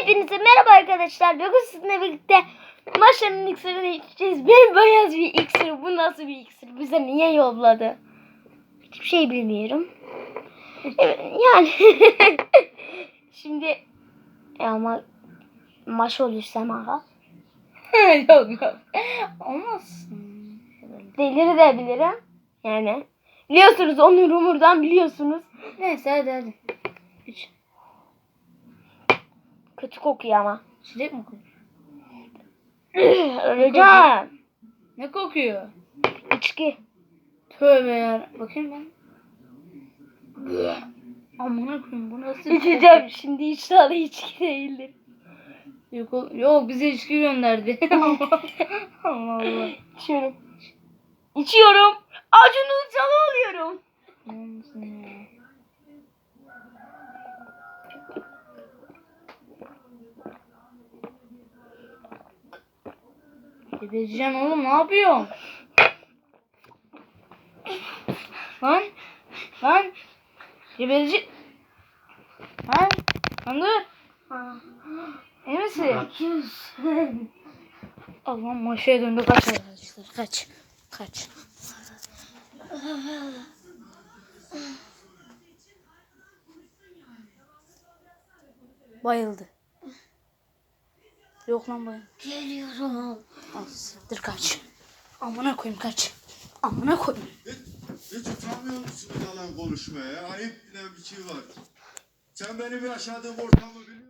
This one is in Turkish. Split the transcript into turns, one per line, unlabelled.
Hepinize merhaba arkadaşlar. Bugün sizinle birlikte Maşa'nın iksirini içeceğiz. Benim beyaz bir iksir. Bu nasıl bir iksir? Bize niye yolladı? Hiçbir şey bilmiyorum. Evet, yani. Şimdi e ama maş olursam aga.
yok yok. Olmazsın.
Delir de bilirim. Yani. Biliyorsunuz Onur Umur'dan biliyorsunuz.
Neyse hadi hadi. Üç.
Kötü kokuyor ama.
Çilek mi kokuyor?
Öleceğim.
Ne kokuyor?
İçki.
Tövbe ya. Bakayım ben. Amına koyayım bu nasıl?
İçeceğim. Şimdi inşallah içki değildir.
Yok, o- yok bize içki gönderdi. Allah Allah.
İçiyorum. İçiyorum. Acun Ilıcalı oluyorum.
Olmasın ya. Gebereceğim oğlum ne yapıyorsun? Lan lan geberecek. Lan lan dur. İyi misin? Allah maşaya döndü kaç arkadaşlar kaç kaç. Bayıldı. Yok lan bayıldı.
Geliyorum.
Al siktir kaç. Amına koyayım kaç. Amına koyayım.
Hiç, hiç utanmıyor musun yalan konuşmaya? ya? Ayıp bir şey var. Sen benim yaşadığım ortamı biliyorsun.